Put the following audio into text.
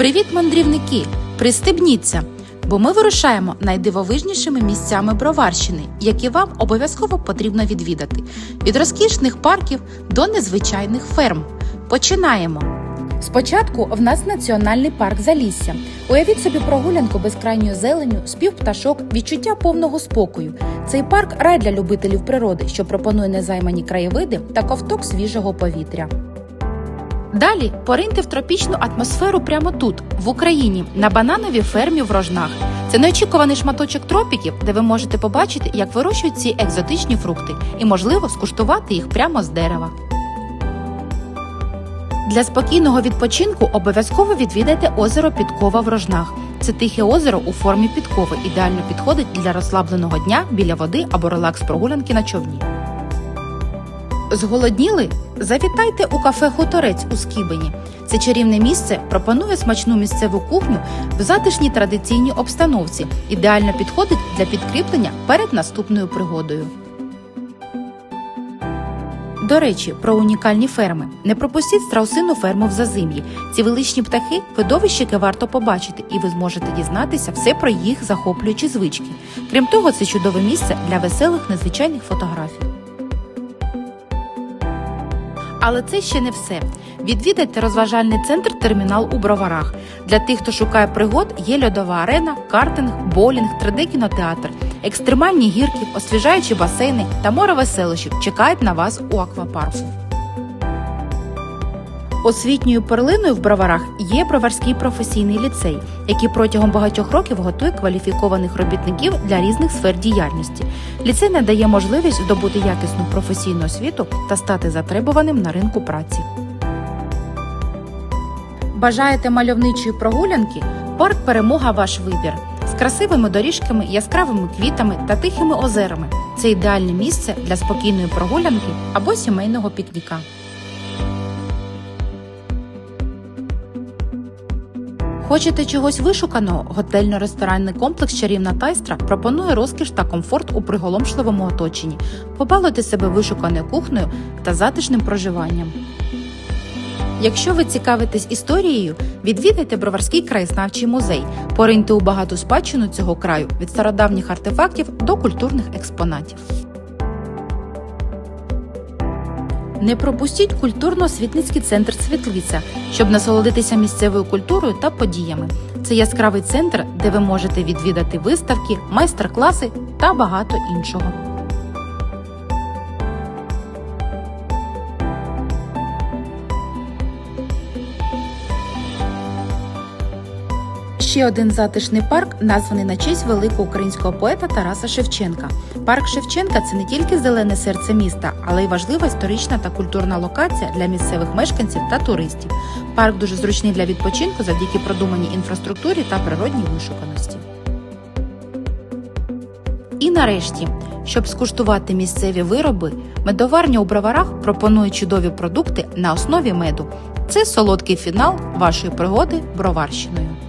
Привіт, мандрівники! Пристебніться! Бо ми вирушаємо найдивовижнішими місцями Броварщини, які вам обов'язково потрібно відвідати. Від розкішних парків до незвичайних ферм. Починаємо! Спочатку в нас національний парк Залісся. Уявіть собі прогулянку безкрайньою зеленю, спів пташок, відчуття повного спокою. Цей парк рай для любителів природи, що пропонує незаймані краєвиди та ковток свіжого повітря. Далі пориньте в тропічну атмосферу прямо тут, в Україні, на банановій фермі в Рожнах. Це неочікуваний шматочок тропіків, де ви можете побачити, як вирощують ці екзотичні фрукти, і, можливо, скуштувати їх прямо з дерева. Для спокійного відпочинку обов'язково відвідайте озеро Підкова в Рожнах. Це тихе озеро у формі підкови, ідеально підходить для розслабленого дня біля води або релакс прогулянки на човні. Зголодніли? Завітайте у кафе Хуторець у Скібені. Це чарівне місце пропонує смачну місцеву кухню в затишній традиційній обстановці. Ідеально підходить для підкріплення перед наступною пригодою. До речі, про унікальні ферми. Не пропустіть страусину ферму в Зазим'ї. Ці величні птахи видовище, яке варто побачити, і ви зможете дізнатися все про їх захоплюючі звички. Крім того, це чудове місце для веселих незвичайних фотографій. Але це ще не все. Відвідайте розважальний центр термінал у Броварах. Для тих, хто шукає пригод, є льодова арена, картинг, боулінг, 3D-кінотеатр, екстремальні гірки, освіжаючі басейни та море веселощів чекають на вас у аквапарку. Освітньою перлиною в Броварах є Броварський професійний ліцей, який протягом багатьох років готує кваліфікованих робітників для різних сфер діяльності. Ліцей надає можливість здобути якісну професійну освіту та стати затребуваним на ринку праці. Бажаєте мальовничої прогулянки? Парк Перемога ваш вибір. З красивими доріжками, яскравими квітами та тихими озерами. Це ідеальне місце для спокійної прогулянки або сімейного пікніка. Хочете чогось вишуканого? Готельно-ресторанний комплекс Чарівна Тайстра пропонує розкіш та комфорт у приголомшливому оточенні. Побалуйте себе вишуканою кухнею та затишним проживанням. Якщо ви цікавитесь історією, відвідайте Броварський краєзнавчий музей, пориньте у багату спадщину цього краю від стародавніх артефактів до культурних експонатів. Не пропустіть культурно-освітницький центр Світлиця, щоб насолодитися місцевою культурою та подіями. Це яскравий центр, де ви можете відвідати виставки, майстер-класи та багато іншого. Ще один затишний парк названий на честь великого українського поета Тараса Шевченка. Парк Шевченка це не тільки зелене серце міста, але й важлива історична та культурна локація для місцевих мешканців та туристів. Парк дуже зручний для відпочинку завдяки продуманій інфраструктурі та природній вишуканості. І нарешті, щоб скуштувати місцеві вироби, медоварня у броварах пропонує чудові продукти на основі меду. Це солодкий фінал вашої пригоди броварщиною.